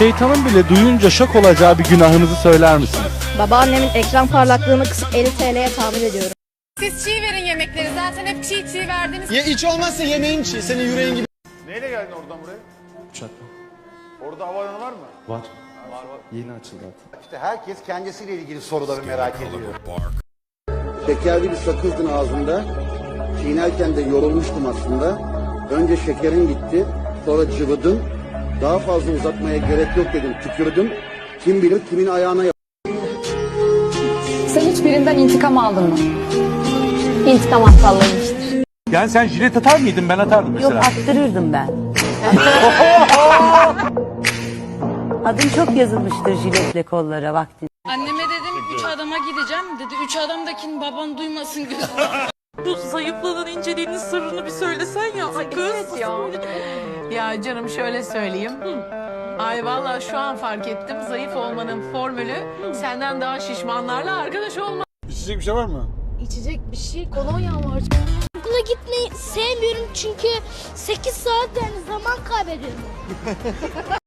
şeytanın bile duyunca şok olacağı bir günahınızı söyler misiniz? Babaannemin ekran parlaklığını kısıp 50 TL'ye tahmin ediyorum. Siz çiğ verin yemekleri. Zaten hep çiğ çiğ verdiniz. Ya iç olmazsa yemeğin çiğ. Senin yüreğin gibi. Neyle geldin oradan buraya? Uçakla. Orada havaalanı var mı? Var. Yeni açıldı artık. İşte herkes kendisiyle ilgili soruları merak ediyor. Şekerli bir sakızdın ağzımda. Çiğnerken de yorulmuştum aslında. Önce şekerin gitti, sonra cıvıdın. Daha fazla uzatmaya gerek yok dedim, tükürdüm. Kim bilir kimin ayağına Sen hiçbirinden intikam aldın mı? İntikam aptallığıymıştır. Yani sen jilet atar mıydın ben atardım mesela. Yok attırırdım ben. Adım çok yazılmıştır jiletle kollara vakti. Anneme dedim üç adama gideceğim. Dedi üç adamdakini baban duymasın gözü. Bu zayıflığının inceliğinin sırrını bir söylesen ya. Ay kız. ya. ya canım şöyle söyleyeyim. Ay vallahi şu an fark ettim. Zayıf olmanın formülü senden daha şişmanlarla arkadaş olmak. İçecek bir şey var mı? İçecek bir şey kolonya var. Okula gitmeyi sevmiyorum çünkü 8 saat yani zaman kaybediyorum.